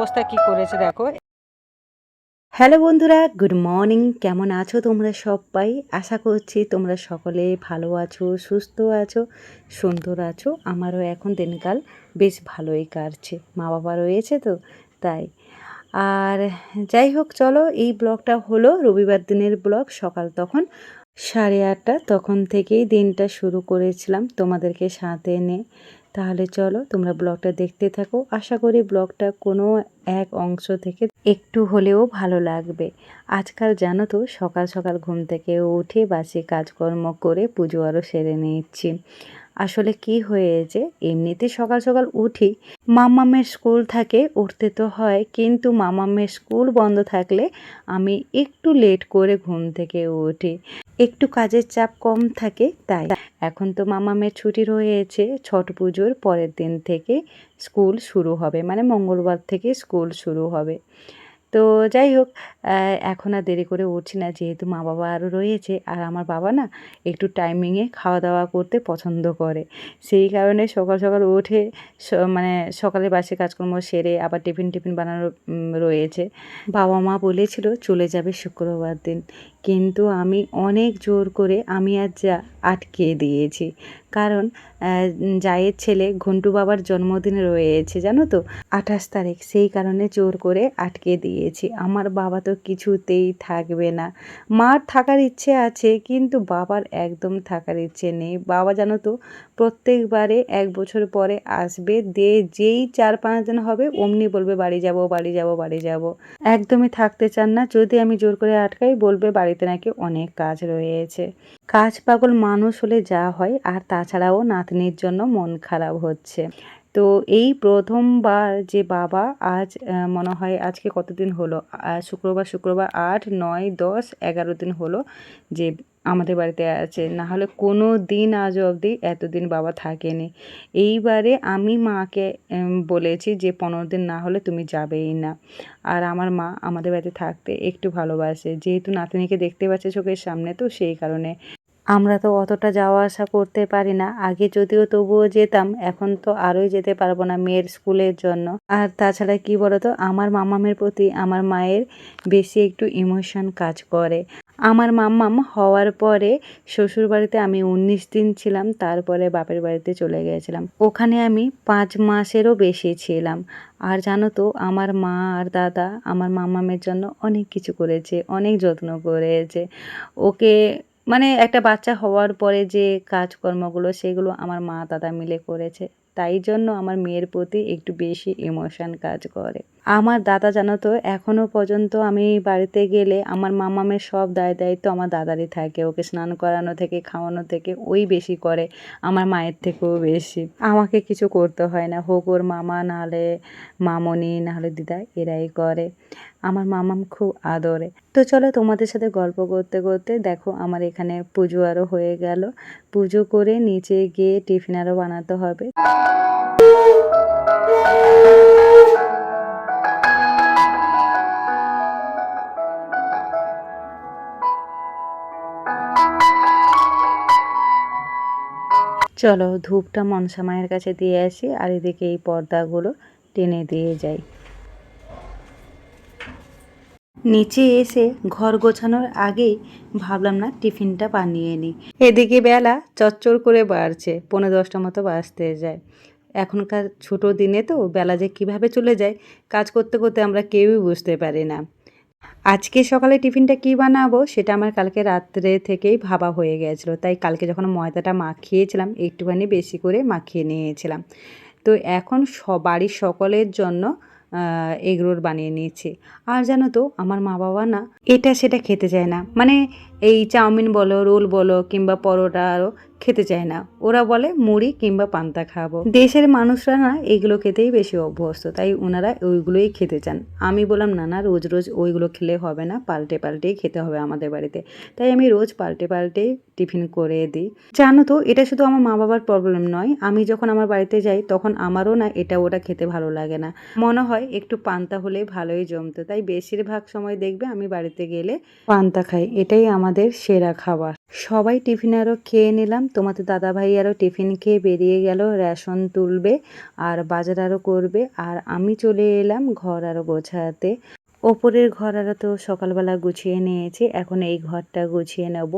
অবস্থা কি করেছে দেখো। হ্যালো বন্ধুরা, গুড মর্নিং। কেমন আছো তোমরা সবাই? আশা করছি তোমরা সকলে ভালো আছো, সুস্থ আছো, সুন্দর আছো। আমারও এখন দিনকাল বেশ ভালোই কাটছে। মা বাবা রয়েছে তো, তাই। আর যাই হোক, চলো এই ব্লগটা হলো রবিবার দিনের ব্লগ। সকাল তখন সাড়ে আটটা, তখন থেকেই দিনটা শুরু করেছিলাম তোমাদেরকে সাথে এনে। তাহলে চলো তোমরা ব্লগটা দেখতে থাকো। আশা করি ব্লগটা কোনো এক অংশ থেকে একটু হলেও ভালো লাগবে। আজকাল জানো তো, সকাল সকাল ঘুম থেকে উঠে বাসি কাজকর্ম করে পুজো আরও সেরে নিচ্ছি। আসলে কি হয়েছে, এমনিতে সকাল সকাল উঠি, মামামের স্কুল থাকে, উঠতে তো হয়, কিন্তু মামামের স্কুল বন্ধ থাকলে আমি একটু লেট করে ঘুম থেকে উঠি। একটু কাজের চাপ কম থাকে, তাই। এখন তো মামামের ছুটি রয়েছে, ছট পুজোর পরের দিন থেকে স্কুল শুরু হবে মানে মঙ্গলবার থেকে স্কুল শুরু হবে। তো যাই হোক এখন আর দেরি করে উঠছি না, যেহেতু মা বাবা আরও রয়েছে, আর আমার বাবা না একটু টাইমিংয়ে খাওয়া দাওয়া করতে পছন্দ করে। সেই কারণে সকাল সকাল উঠে মানে সকালে বাসে কাজকর্ম সেরে আবার টিফিন টিফিন বানানো রয়েছে। বাবা মা বলেছিল চলে যাবে শুক্রবার দিন, কিন্তু আমি অনেক জোর করে আমি আর যা আটকে দিয়েছি। কারণ জায়ের ছেলে ঘন্টু বাবার জন্মদিন রয়েছে, জানো তো? আঠাশ তারিখ, সেই কারণে জোর করে আটকে দিয়েছি। আমার বাবা তো কিছুতেই থাকবে না। মার থাকার ইচ্ছে আছে, কিন্তু বাবার একদম থাকার ইচ্ছে নেই। বাবা জানো তো, প্রত্যেকবারে এক বছর পরে আসবে দে যেই চার পাঁচ দিন হবে, অমনি বলবে, বাড়ি যাব বাড়ি যাব বাড়ি যাব। একদমই থাকতে চান না, যদি আমি জোর করে আটকাই, বলবে, বাড়িতে নাকি অনেক কাজ রয়েছে। কাজ পাগল মানুষ হলে যা হয়, আর তাছাড়াও নাতনির জন্য মন খারাপ হচ্ছে। তো এই প্রথমবার যে বাবা আজ মনে হয় আজকে কতদিন হলো? শুক্রবার শুক্রবার আট, নয়, দশ, এগারো দিন হলো যে আমাদের বাড়িতে আছে। না হলে কোনো দিন আজ অবধি এতদিন বাবা থাকেনি। এইবারে আমি মাকে বলেছি যে পনেরো দিন না হলে তুমি যাবেই না। আর আমার মা আমাদের বাড়িতে থাকতে একটু ভালোবাসে। যেহেতু নাতনিকে দেখতে পাচ্ছে চোখের সামনে, তো সেই কারণে আমরা তো অতটা যাওয়া আসা করতে পারি না। আগে যদিও তবুও যেতাম, এখন তো আরোই যেতে পারব না মেয়ের স্কুলের জন্য। আর তাছাড়া কি বলতো, আমার মামামের প্রতি আমার মায়ের বেশি একটু ইমোশন কাজ করে। আমার মাম্মাম হওয়ার পরে শ্বশুর বাড়িতে আমি উনিশ দিন ছিলাম, তারপরে বাপের বাড়িতে চলে গিয়েছিলাম। ওখানে আমি পাঁচ মাসেরও বেশি ছিলাম। আর জানো তো, আমার মা আর দাদা আমার মামামের জন্য অনেক কিছু করেছে, অনেক যত্ন করেছে। ওকে মানে একটা বাচ্চা হওয়ার পরে যে কাজকর্মগুলো, সেগুলো আমার মা দাদা মিলে করেছে। তাই জন্য আমার মেয়ের প্রতি একটু বেশি ইমোশান কাজ করে। আমার দাদা জানো তো এখনও পর্যন্ত আমি বাড়িতে গেলে আমার মামামের সব দায় দায়িত্ব আমার দাদারই থাকে। ওকে স্নান করানো থেকে, খাওয়ানো থেকে, ওই বেশি করে, আমার মায়ের থেকেও বেশি। আমাকে কিছু করতে হয় না। হোক ওর মামা, নাহলে মামনি, নাহলে দিদা, এরাই করে। আমার মামাম খুব আদরে। তো চলো তোমাদের সাথে গল্প করতে করতে দেখো আমার এখানে পুজো আরও হয়ে গেল। পুজো করে নিচে গিয়ে টিফিন আরও বানাতে হবে। চলো ধূপটা মনসা মায়ের কাছে দিয়ে আসি আর এদিকে এই পর্দাগুলো টেনে দিয়ে যাই। নিচে এসে ঘর গোছানোর আগেই ভাবলাম, না, টিফিনটা বানিয়ে নিই। এদিকে বেলা চচ্চর করে বাড়ছে পনেরো দশটা মতো বাজতে যায়। এখনকার ছোট দিনে তো বেলা যে কীভাবে চলে যায়, কাজ করতে করতে আমরা কেউই বুঝতে পারি না। আজকে সকালে টিফিনটা কি বানাবো সেটা আমার কালকে রাত্রে থেকেই ভাবা হয়ে গেছিল। তাই কালকে যখন ময়দাটা মাখিয়েছিলাম, একটুখানি বেশি করে মাখিয়ে নিয়েছিলাম। তো এখন স, বাড়ির সকলের জন্য এগরোল বানিয়ে নিয়েছি। আর জানো তো, আমার মা বাবা না এটা সেটা খেতে চায় না। মানে এই চাউমিন বলো, রোল বলো কিংবা পরোটা আরও খেতে চায় না। ওরা বলে মুড়ি কিংবা পান্তা খাব। দেশের মানুষরা না এগুলো খেতেই বেশি অভ্যস্ত, তাই ওনারা ওইগুলোই খেতে চান। আমি বললাম, না না, রোজ রোজ ওইগুলো খেলে হবে না, পাল্টে পাল্টেই খেতে হবে আমাদের বাড়িতে। তাই আমি রোজ পাল্টে পাল্টে টিফিন করে দিই। জানো তো, এটা শুধু আমার মা বাবার প্রবলেম নয়, আমি যখন আমার বাড়িতে যাই তখন আমারও না এটা ওটা খেতে ভালো লাগে না। মনে হয় একটু পান্তা হলে ভালোই জমতো, তাই বেশিরভাগ সময় দেখবে আমি বাড়িতে গেলে পান্তা খাই, এটাই আমাদের সেরা খাবার। সবাই টিফিন আরও খেয়ে নিলাম। তোমাদের দাদা ভাই আরও টিফিন খেয়ে বেরিয়ে গেল, রেশন তুলবে আর বাজার আরও করবে। আর আমি চলে এলাম ঘর আরও গোছাতে। ওপরের ঘর আরও তো সকালবেলা গুছিয়ে নিয়েছি, এখন এই ঘরটা গুছিয়ে নেব।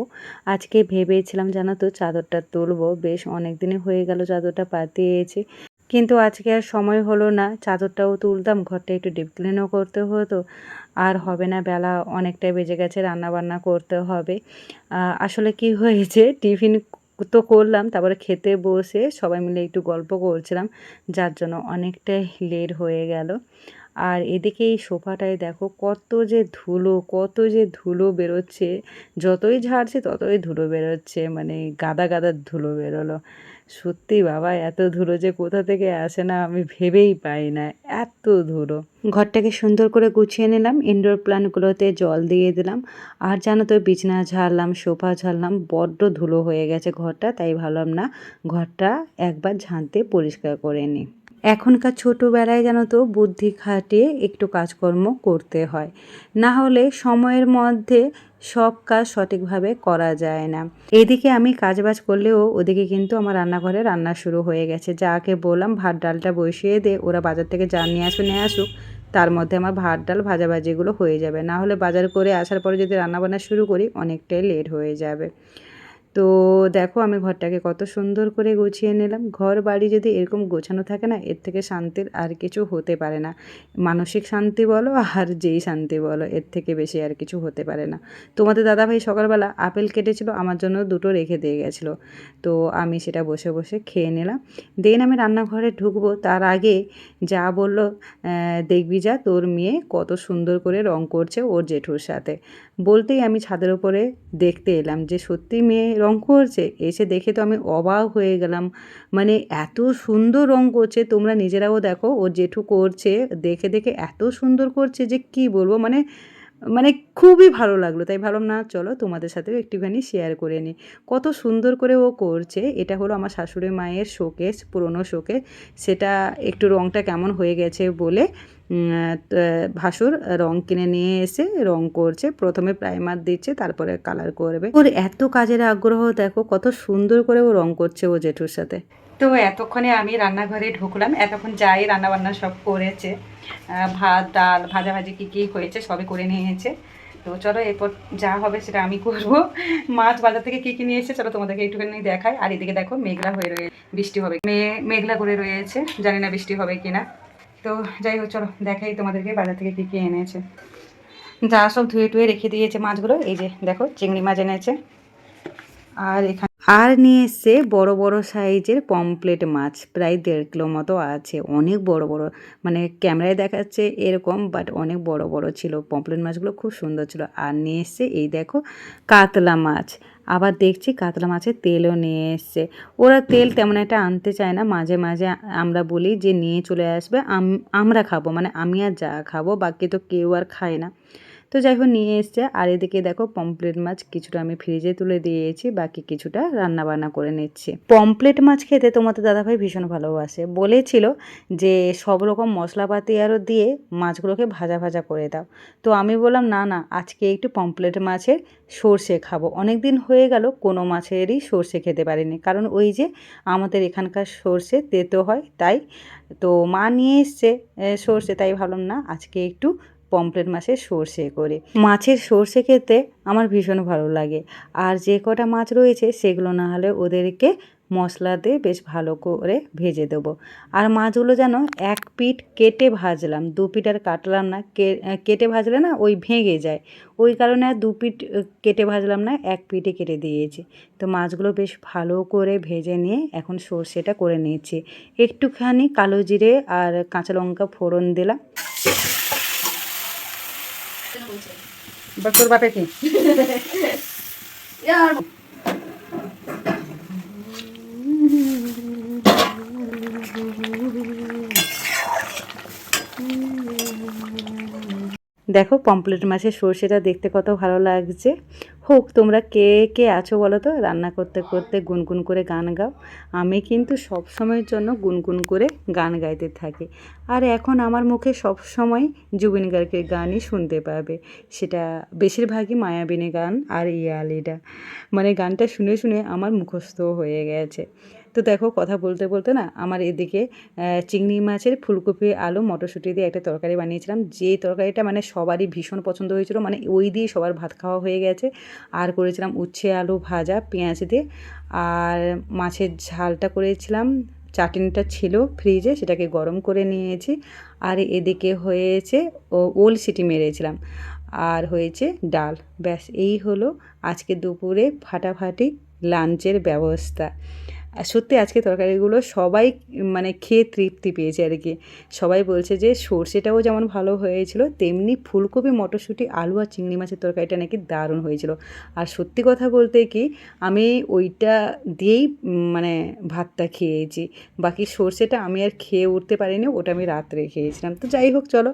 আজকে ভেবেছিলাম জানো তো, চাদরটা তুলবো। বেশ অনেক দিনে হয়ে গেল চাদরটা পাতিয়েছি। কিন্তু আজকে আর সময় হলো না। চাদরটাও তুলতাম, ঘরটা একটু ডিপ ক্লিনও করতে হতো। আর হবে না, বেলা অনেকটাই বেজে গেছে রান্না বান্না করতে হবে। আসলে কি হয়েছে, টিফিন তো করলাম, তারপরে খেতে বসে সবাই মিলে একটু গল্প করছিলাম, যার জন্য অনেকটাই লেট হয়ে গেল। আর এদিকে এই সোফাটায় দেখো কত যে ধুলো, কত যে ধুলো বেরোচ্ছে। যতই ঝাড়ছে, ততই ধুলো বেরোচ্ছে। মানে গাদা গাদা ধুলো বেরোলো। সত্যি বাবা, এত ধুলো যে কোথা থেকে আসে না আমি ভেবেই পাই না। এত ধুলো। ঘরটাকে সুন্দর করে গুছিয়ে নিলাম। ইনডোর প্ল্যান্টগুলোতে জল দিয়ে দিলাম। আর জানো তো, বিছনা ঝাড়লাম, সোফা ঝাড়লাম, বড্ড ধুলো হয়ে গেছে ঘরটা, তাই ভাবলাম না, ঘরটা একবার ঝাঁটতে পরিষ্কার করে নিই। এখনকার ছোটোবেলায় জানো তো বুদ্ধি খাটিয়ে একটু কাজকর্ম করতে হয়। না হলে সময়ের মধ্যে সব কাজ সঠিকভাবে করা যায় না। এদিকে আমি কাজবাজ করলেও ওদিকে কিন্তু আমার রান্নাঘরে রান্না শুরু হয়ে গেছে। যাকে বললাম, ভাত, ডালটা বসিয়ে দে, ওরা বাজার থেকে যা নিয়ে আসবে নিয়ে আসুক, তার মধ্যে আমার ভাত, ডাল, ভাজাভাজিগুলো হয়ে যাবে। না হলে বাজার করে আসার পরে যদি রান্নাবান্না শুরু করি, অনেকটাই লেট হয়ে যাবে। তো দেখো আমি ঘরটাকে কত সুন্দর করে গুছিয়ে নিলাম। ঘর বাড়ি যদি এরকম গোছানো থাকে না, এর থেকে শান্তির আর কিছু হতে পারে না। মানসিক শান্তি বলো আর যেই শান্তি বলো, এর থেকে বেশি আর কিছু হতে পারে না। তোমাদের দাদাভাই সকালবেলা আপেল কেটেছিল, আমার জন্য দুটো রেখে দিয়ে গেছিল। তো আমি সেটা বসে বসে খেয়ে নিলাম। দেন আমি রান্নাঘরে ঢুকবো। তার আগে যা বলল দেখবি যা, তোর মেয়ে কত সুন্দর করে রং করছে ওর জেঠুর সাথে। বলতেই আমি ছাদের উপরে দেখতে এলাম যে সত্যি মেয়ে রং করছে, এসে দেখে তো আমি অবাক হয়ে গেলাম। মানে এত সুন্দর রং করছে, তোমরা নিজেরাও দেখো, ও জেঠু করছে, দেখে দেখে এত সুন্দর করছে যে কি বলব? মানে মানে খুবই ভালো লাগল। তাই ভাবলাম, না, চলো তোমাদের সাথেও একটুখানি শেয়ার করে নিই। কত সুন্দর করে ও করছে। এটা হলো আমার শাশুড়ি মায়ের শোকেস পুরনো শোকেস সেটা একটু রংটা কেমন হয়ে গেছে বলে ভাসুর রং কিনে নিয়ে এসে রং করছে। প্রথমে প্রাইমার দিচ্ছে, তারপরে কালার করবে। ওর এত কাজের আগ্রহ, দেখো কত সুন্দর করে ও রং করছে ও জেঠুর সাথে। তো এতক্ষণে আমি রান্নাঘরে ঢুকলাম। এতক্ষণ যাই রান্নাবান্না সব করেছে। ভাত, ডাল, ভাজাভাজি কী কী হয়েছে সবই করে নিয়েছে। তো চলো এরপর যা হবে সেটা আমি করব। মাছ বাজার থেকে কী কী নিয়ে এসেছে চলো তোমাদেরকে একটুখানি দেখাই। আর এদিকে দেখো মেঘলা হয়ে রয়ে, বৃষ্টি হবে। মে- মেঘলা করে রয়েছে। জানি না বৃষ্টি হবে কি না তো যাই হোক চলো দেখাই তোমাদেরকে বাজার থেকে কী কী এনেছে। যা সব ধুয়ে টুয়ে রেখে দিয়েছে মাছগুলো। এই যে দেখো চিংড়ি মাছ এনেছে। আর এখানে আর নিয়ে এসছে বড় বড় সাইজের পমপ্লেট মাছ, প্রায় দেড় কিলো মতো আছে। অনেক বড় বড় মানে ক্যামেরায় দেখাচ্ছে এরকম বাট অনেক বড় বড় ছিল। পমপ্লেট মাছগুলো খুব সুন্দর ছিল। আর নিয়ে এসছে, এই দেখো, কাতলা মাছ। আবার দেখছি কাতলা মাছের তেলও নিয়ে এসছে। ওরা তেল তেমন একটা আনতে চায় না। মাঝে মাঝে আমরা বলি যে, নিয়ে চলে আসবে, আম- আমরা খাব। মানে আমি আর যা খাব, বাকি তো কেউ আর খায় না। তো যাই হোক নিয়ে এসছে। আর এদিকে দেখো পমপ্লেট মাছ কিছুটা আমি ফ্রিজে তুলে দিয়েছি, বাকি কিছুটা রান্না বান্না করে নিচ্ছি। পমপ্লেট মাছ খেতে তোমাদের দাদাভাই ভীষণ ভালোবাসে। বলেছিল যে, সব রকম মশলাপাতি আরও দিয়ে মাছগুলোকে ভাজা ভাজা করে দাও। তো আমি বললাম, না না, আজকে একটু পমপ্লেট মাছের সর্ষে খাব। অনেক দিন হয়ে গেল, কোনো মাছেরই সর্ষে খেতে পারিনি। কারণ ওই যে আমাদের এখানকার সর্ষে তেতো হয়, তাই তো মা নিয়ে এসছে সর্ষে, তাই ভাবলাম, না, আজকে একটু পমপ্লেট মাছের সর্ষে করে। মাছের সর্ষে খেতে আমার ভীষণ ভালো লাগে। আর যে কটা মাছ রয়েছে সেগুলো না হলে ওদেরকে মশলা দিয়ে বেশ ভালো করে ভেজে দেবো। আর মাছগুলো যেন এক পিঠ কেটে ভাজলাম দু পিঠ আর কাটলাম না কেটে ভাজলে না ওই ভেঙে যায়। ওই কারণে আর দু আহ, কেটে ভাজলাম না এক পিঠে কেটে দিয়েছি। তো মাছগুলো বেশ ভালো করে ভেজে নিয়ে এখন সর্ষেটা করে নিয়েছি। একটুখানি কালো জিরে আর কাঁচা লঙ্কা ফোড়ন দিলাম। তোর বাপে কি? দেখো পম্পলেট মাছের সর্ষেটা দেখতে কত ভালো লাগছে। হোক, তোমরা কে কে আছো বলো তো? রান্না করতে করতে গুনগুন করে গান গাও। আমি কিন্তু সব সময়ের জন্য গুনগুন করে গান গাইতে থাকি। আর এখন আমার মুখে সব সময় জুবিন গার্গের গানই শুনতে পাবে। সেটা বেশিরভাগই মায়াবিনী গান আর ইয়ালিডা। মানে গানটা শুনে শুনে আমার মুখস্থ হয়ে গেছে। তো দেখো কথা বলতে বলতে না আমার এদিকে চিংড়ি মাছের ফুলকপি, আলু, মটরশুঁটি দিয়ে একটা তরকারি বানিয়েছিলাম। যে তরকারিটা মানে সবারই ভীষণ পছন্দ হয়েছিল মানে ওই দিয়ে সবার ভাত খাওয়া হয়ে গেছে। আর করেছিলাম উচ্ছে, আলু ভাজা, পেঁয়াজ দিয়ে। আর মাছের ঝালটা করেছিলাম, চাটনিটা ছিল ফ্রিজে, সেটাকে গরম করে নিয়েছি। আর এদিকে হয়েছে ওল সিটি মেরেছিলাম। আর হয়েছে ডাল। ব্যাস, এই হলো আজকে দুপুরে ফাটাফাটি লাঞ্চের ব্যবস্থা। আর সত্যি আজকে তরকারিগুলো সবাই মানে খেয়ে তৃপ্তি পেয়েছে আর কি। সবাই বলছে যে সর্ষেটাও যেমন ভালো হয়েছিল, তেমনি ফুলকপি, মটরশুঁটি, আলু আর চিংড়ি মাছের তরকারিটা নাকি দারুণ হয়েছিল। আর সত্যি কথা বলতে কি, আমি ওইটা দিয়েই মানে ভাতটা খেয়েছি। বাকি সর্ষেটা আমি আর খেয়ে উঠতে পারিনি, ওটা আমি রাত্রে খেয়েছিলাম। তো যাই হোক, চলো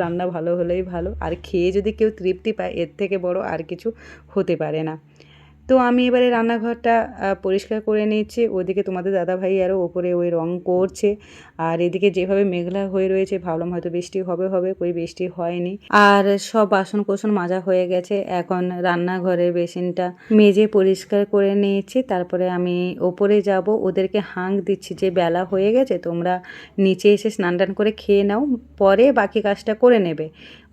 রান্না ভালো হলেই ভালো। আর খেয়ে যদি কেউ তৃপ্তি পায়, এর থেকে বড় আর কিছু হতে পারে না। তো আমি এবারে রান্নাঘরটা পরিষ্কার করে নিচ্ছি ওদিকে তোমাদের দাদাভাই আরও ওপরে ওই রং করছে। আর এদিকে যেভাবে মেঘলা হয়ে রয়েছে, ভাবলাম হয়তো বৃষ্টি হবে হবে কই বৃষ্টি হয়নি। আর সব বাসন কোসন মাজা হয়ে গেছে। এখন রান্নাঘরের বেসিনটা মেজে পরিষ্কার করে নিয়েছি। তারপরে আমি ওপরে যাব। ওদেরকে হাঁক দিচ্ছি যে বেলা হয়ে গেছে, তোমরা নিচে এসে স্নান টান করে খেয়ে নাও। পরে বাকি কাজটা করে নেবে।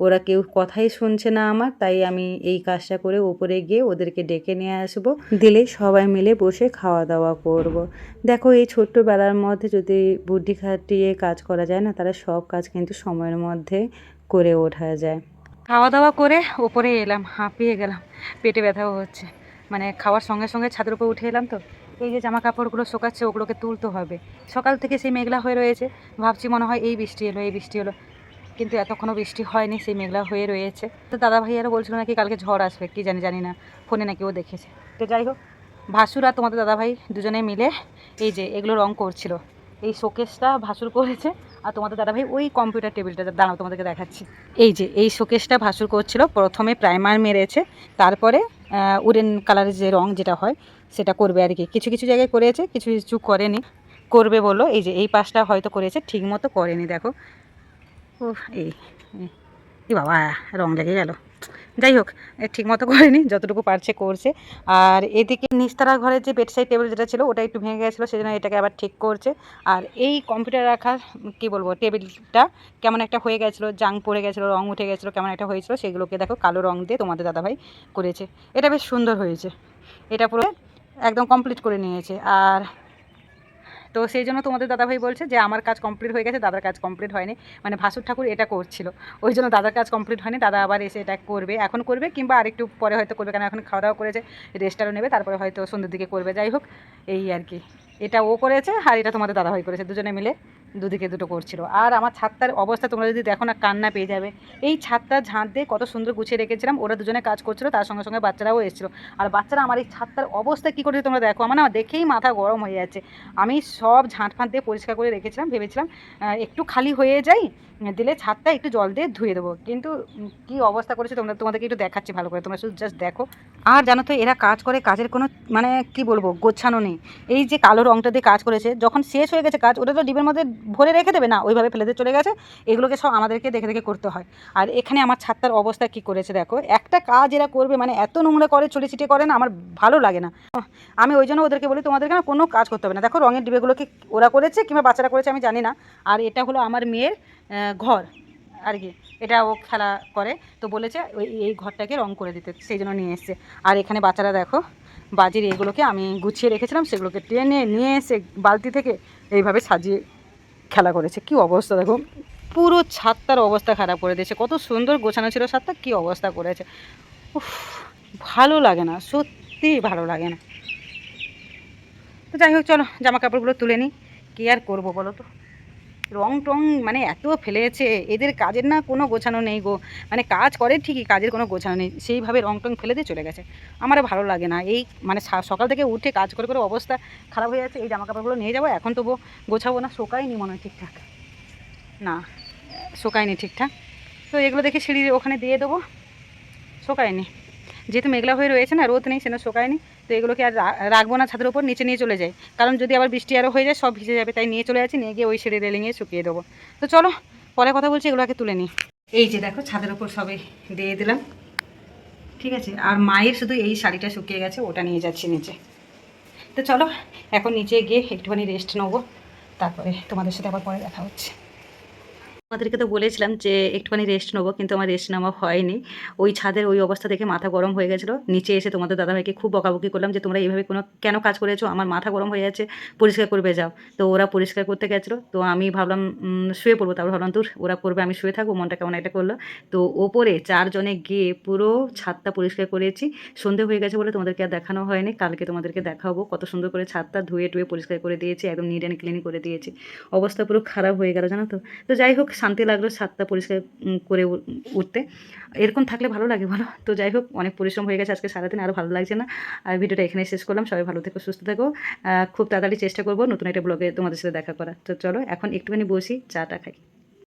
ওরা কেউ কথাই শুনছে না আমার, তাই আমি এই কাজটা করে ওপরে গিয়ে ওদেরকে ডেকে নিয়ে আসব। দিলে সবাই মিলে বসে খাওয়া দাওয়া করব। দেখো এই ছোট্ট বেলার মধ্যে যদি বুদ্ধি খাটিয়ে কাজ করা যায় না তারা সব কাজ কিন্তু সময়ের মধ্যে করে ওঠা যায়। খাওয়া দাওয়া করে ওপরে এলাম, হাঁপিয়ে গেলাম, পেটে ব্যথাও হচ্ছে। মানে খাওয়ার সঙ্গে সঙ্গে ছাদের উপর উঠে এলাম তো। এই যে জামা কাপড়গুলো শোকাচ্ছে, ওগুলোকে তুলতে হবে। সকাল থেকে সেই মেঘলা হয়ে রয়েছে। ভাবছি মনে হয় এই বৃষ্টি এলো, এই বৃষ্টি এলো। কিন্তু এতক্ষণও বৃষ্টি হয়নি, সেই মেঘলা হয়ে রয়েছে। তো দাদা ভাইয়ারও বলছিল নাকি কালকে ঝড় আসবে, কি জানি জানি না। ফোনে নাকি ও দেখেছে। তো যাই হোক, ভাসুর আর তোমাদের দাদাভাই দুজনে মিলে এই যে এগুলো রং করছিল, এই শোকেসটা ভাসুর করেছে আর তোমাদের দাদাভাই ওই কম্পিউটার টেবিলটা, দাঁড়াও তোমাদেরকে দেখাচ্ছি। এই যে, এই শোকেসটা ভাসুর করছিল, প্রথমে প্রাইমার মেরেছে, তারপরে উডেন কালারের যে রং যেটা হয়, সেটা করবে আর কি। কিছু কিছু জায়গায় করেছে, কিছু কিছু করেনি, করবে বলো এই যে এই পাশটা হয়তো করেছে ঠিক মতো করেনি, দেখো। ও এই এই। বাবা, রং লেগে গেল। যাই হোক ঠিক মতো করেনি, যতটুকু পারছে করছে। আর এদিকে নিস্তারা ঘরের যে বেডসাইড টেবিল যেটা ছিল, ওটা একটু ভেঙে গেছিল, সেজন্য এটাকে আবার ঠিক করছে। আর এই কম্পিউটার রাখার, কি বলব টেবিলটা কেমন একটা হয়ে গেছিল জাং পড়ে গেছিল, রং উঠে গেছিল, কেমন একটা হয়েছিল, সেগুলোকে দেখো কালো রং দিয়ে তোমাদের দাদাভাই করেছে। এটা বেশ সুন্দর হয়েছে। এটা পুরো একদম কমপ্লিট করে নিয়েছে। আর তো সেই জন্য তোমাদের দাদাভাই বলছে যে, আমার কাজ কমপ্লিট হয়ে গেছে, দাদার কাজ কমপ্লিট হয়নি। মানে ভাসুর ঠাকুর এটা করছিল। ওই জন্য দাদার কাজ কমপ্লিট হয়নি, দাদা আবার এসে এটা করবে, এখন করবে কিংবা আরেকটু পরে হয়তো করবে কেন এখন খাওয়া দাওয়া করেছে রেস্টারও নেবে, তারপরে হয়তো সন্ধ্যের দিকে করবে। যাই হোক, এই আর কি। এটা ও করেছে আর এটা তোমাদের দাদা ভাই করেছে, দুজনে মিলে। দুদিকে দুটো করছিল। আর আমার ছাদটার অবস্থা তোমরা যদি দেখো না, কান্না পেয়ে যাবে। এই ছাদটা ঝাঁট দিয়ে কত সুন্দর গুছিয়ে রেখেছিলাম, ওরা দুজনে কাজ করছিল, তার সঙ্গে সঙ্গে বাচ্চারাও এসেছিল। আর বাচ্চারা আমার এই ছাদটার অবস্থা কী করেছে তোমরা দেখো, আমার না দেখেই মাথা গরম হয়ে যাচ্ছে। আমি সব ঝাঁট ফাঁট দিয়ে পরিষ্কার করে রেখেছিলাম, ভেবেছিলাম একটু খালি হয়ে যাই, দিলে ছাদটা একটু জল দিয়ে ধুয়ে দেবো। কিন্তু কি অবস্থা করেছে তোমরা, তোমাদেরকে একটু দেখাচ্ছি ভালো করে, তোমরা শুধু জাস্ট দেখো। আর জানো তো, এরা কাজ করে, কাজের কোনো মানে কি বলব, গোছানো নেই। এই যে কালো রংটা দিয়ে কাজ করেছে, যখন শেষ হয়ে গেছে কাজ ওটা তো ডিবের মধ্যে ভরে রেখে দেবে? না, ওইভাবে ফেলে দিয়ে চলে গেছে। এগুলোকে সব আমাদেরকে দেখে দেখে করতে হয়। আর এখানে আমার ছাদটার অবস্থা কি করেছে দেখো? একটা কাজ এরা করবে মানে এত নোংরা করে ছড়িয়ে ছিটিয়ে করে না, আমার ভালো লাগে না। আমি ওই জন্য ওদেরকে বলি, তোমাদেরকে না কোনো কাজ করতে হবে না। দেখো, রঙের ডিবেগুলোকে ওরা করেছে কিংবা বাচ্চারা করেছে, আমি জানি না। আর এটা হলো আমার মেয়ের ঘর, আর কি। এটা ও খেলা করে। তো বলেছে, ওই, এই ঘরটাকে রং করে দিতে। সেই জন্য নিয়ে এসছে। আর এখানে বাচ্চারা দেখো, বাজির এগুলোকে আমি গুছিয়ে রেখেছিলাম, সেগুলোকে টেনে নিয়ে এসে বালতি থেকে এইভাবে সাজিয়ে খেলা করেছে, কি অবস্থা দেখো? পুরো ছাদটার অবস্থা খারাপ করে দিয়েছে, কত সুন্দর গোছানো ছিল ছাদটা, কি অবস্থা করেছে। উফ, ভালো লাগে না, সত্যি ভালো লাগে না। তো যাই হোক, চলো জামা কাপড়গুলো তুলে নিই, কী আর করব বলো তো? রং টং মানে এত ফেলেছে, এদের কাজের না কোনো গোছানো নেই গো। মানে কাজ করে ঠিকই, কাজের কোনো গোছানো নেই। সেইভাবে রং টং ফেলে দিয়ে চলে গেছে। আমার ভালো লাগে না। এই মানে সকাল থেকে উঠে কাজ করে করে অবস্থা খারাপ হয়ে যাচ্ছে, এই জামা কাপড়গুলো নিয়ে যাব, এখন তবু গোছাবো না, শোকায়নি মনে হয় ঠিকঠাক। না, শোকায়নি ঠিকঠাক। তো এগুলো দেখে সিঁড়ির ওখানে দিয়ে দেবো। শোকায়নি। যেহেতু মেঘলা হয়ে রয়েছে না, রোদ নেই সেটা শোকায়নি। তো এগুলোকে আর রাখব না ছাদের উপর, নিচে নিয়ে চলে যাই। কারণ যদি আবার বৃষ্টি আরও হয়ে যায়, সব ভিজে যাবে। তাই নিয়ে চলে যাচ্ছি, নিয়ে গিয়ে ওই সিঁড়ি রেলিংয়ে শুকিয়ে দেবো। তো চলো, পরে কথা বলছি, এগুলোকে তুলে নিই। এই যে দেখো, ছাদের উপর সবে দিয়ে দিলাম। ঠিক আছে? আর মায়ের শুধু এই শাড়িটা শুকিয়ে গেছে, ওটা নিয়ে যাচ্ছি নিচে। তো চলো, এখন নিচে গিয়ে একটুখানি রেস্ট নেব। তারপরে তোমাদের সাথে আবার পরে দেখা হচ্ছে। তোমাদেরকে তো বলেছিলাম যে একটুখানি রেস্ট নেব, কিন্তু আমার রেস্ট নেওয়া হয়নি। ওই ছাদের ওই অবস্থা দেখে মাথা গরম হয়ে গেছিল। নিচে এসে তোমাদের দাদাভাইকে খুব বকাবকি করলাম যে, তোমরা এইভাবে কোনো, কেন কাজ করেছ? আমার মাথা গরম হয়ে যাচ্ছে, পরিষ্কার করবে যাও। তো ওরা পরিষ্কার করতে গেছিল। তো আমি ভাবলাম শুয়ে পড়ব। তারপর ভাবলাম তোর ওরা করবে, আমি শুয়ে থাকব। মনটা কেমন একটা করল। তো ওপরে চারজনে গিয়ে পুরো ছাদটা পরিষ্কার করেছি। সন্ধে হয়ে গেছে বলে তোমাদেরকে আর দেখানো হয়নি। কালকে তোমাদেরকে দেখাবো। কত সুন্দর করে ছাদটা ধুয়ে টুয়ে পরিষ্কার করে দিয়েছি, একদম নিট অ্যান্ড ক্লিন করে দিয়েছি। অবস্থা পুরো খারাপ হয়ে গেল, জানো তো? তো যাই হোক শান্তি লাগল ছাদটা পরিষ্কার করে উঠতে। এরকম থাকলে ভালো লাগে বলো। তো যাই হোক, অনেক পরিশ্রম হয়ে গেছে আজকে সারাদিন আরও ভালো লাগছে না। আর ভিডিওটা এখানে শেষ করলাম। সবাই ভালো থেকো, সুস্থ থেকো। খুব তাড়াতাড়ি চেষ্টা করব নতুন একটা ব্লগে তোমাদের সাথে দেখা করা তো চলো, এখন একটুখানি বসি, চাটা খাই।